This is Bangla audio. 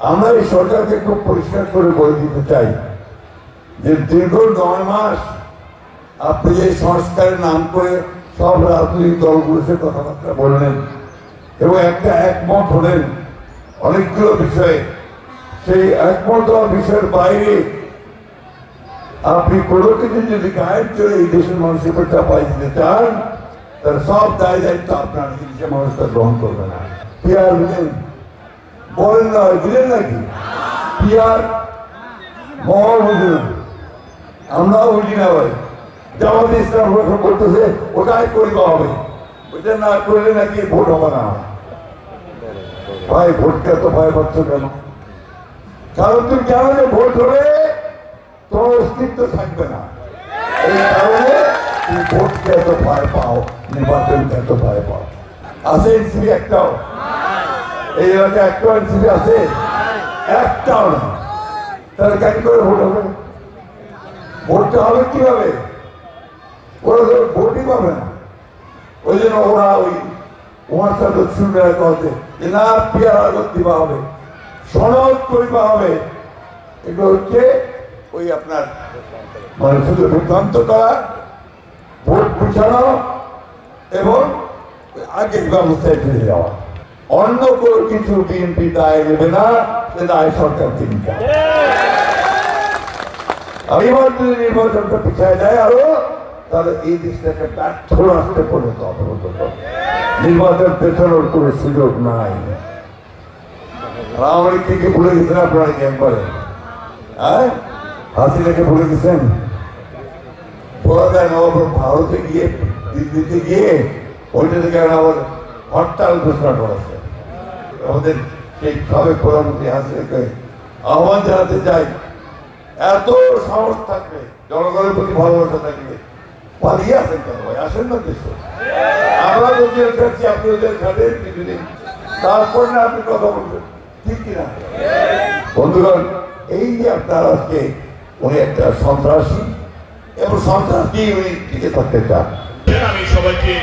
আমরা এই সরকারকে খুব পরিষ্কার করে বলে দিতে চাই যে দীর্ঘ নয় মাস আপনি এই সংস্কারের নাম করে সব রাজনৈতিক দলগুলোর সাথে কথাবার্তা বললেন এবং একটা একমত হলেন অনেকগুলো বিষয়ে। সেই একমত হওয়া বিষয়ের বাইরে আপনি কোনো কিছু যদি গায়ের চলে এই দেশের মানুষের উপর চাপাই দিতে চান, তাহলে সব দায় দায়িত্ব আপনার দেশের মানুষ গ্রহণ করবে না। পিয়ার বলেন না বুঝলেন নাকি? পিয়ার মহা বুঝলেন আমরাও বুঝি না ভাই। জামাত ইসলাম করতেছে ওটাই করিতে হবে। ওটা না করলে নাকি ভোট হবে না। ভাই ভোটকে এত ভয় পাচ্ছ কেন? কারণ তুমি জানো যে ভোট হলে তোমার অস্তিত্ব থাকবে না। এই কারণে তুমি ভোটকে এত ভয় পাও, নির্বাচনকে এত ভয় পাও। আছে একটাও। এই এলাকায় একটাও এনসিপি আছে। একটাও না। তাহলে কেন করে ভোট হবে। ভোটটা হবে কীভাবে? ওরা তো ভোটই পাবে না। ওই জন্য ওরা ওই ওনার সাথে শুনে কথা যে না, পিয়ার আগত দিবা হবে। সনদ করিবা হবে। এগুলো হচ্ছে ওই আপনার মানে শুধু বিভ্রান্ত করা, ভোট বুঝানো এবং আগের ব্যবস্থায় ফিরে যাওয়া। অন্য কোনো কিছু বিএনপি দায় নেবে না, সে দায় সরকার যদি নির্বাচনটা পিছায় আরও, তাহলে এই দেশটাকে ব্যর্থ রাষ্ট্রে নির্বাচন সুযোগ নাই। থেকে ভুলে গেছেন আপনারা জ্ঞান হ্যাঁ? ভুলে গেছেন? ভারতে গিয়ে, দিল্লিতে গিয়ে, ওইটা থেকে আবার হরতাল ঘোষণা করেছে। আমাদের সাবেক প্রধানমন্ত্রী হাসিনাকে আহ্বান জানাতে চাই। এত সাহস থাকবে, জনগণের প্রতি ভালোবাসা থাকবে। পালিয়ে আসেন ভাই? আসেন না দেশে আমরা ওদের তারপর আপনি কথা বলবেন। এই যে একটা সন্ত্রাসী, এবং সন্ত্রাসী থাকতে চান? আমি সবাইকে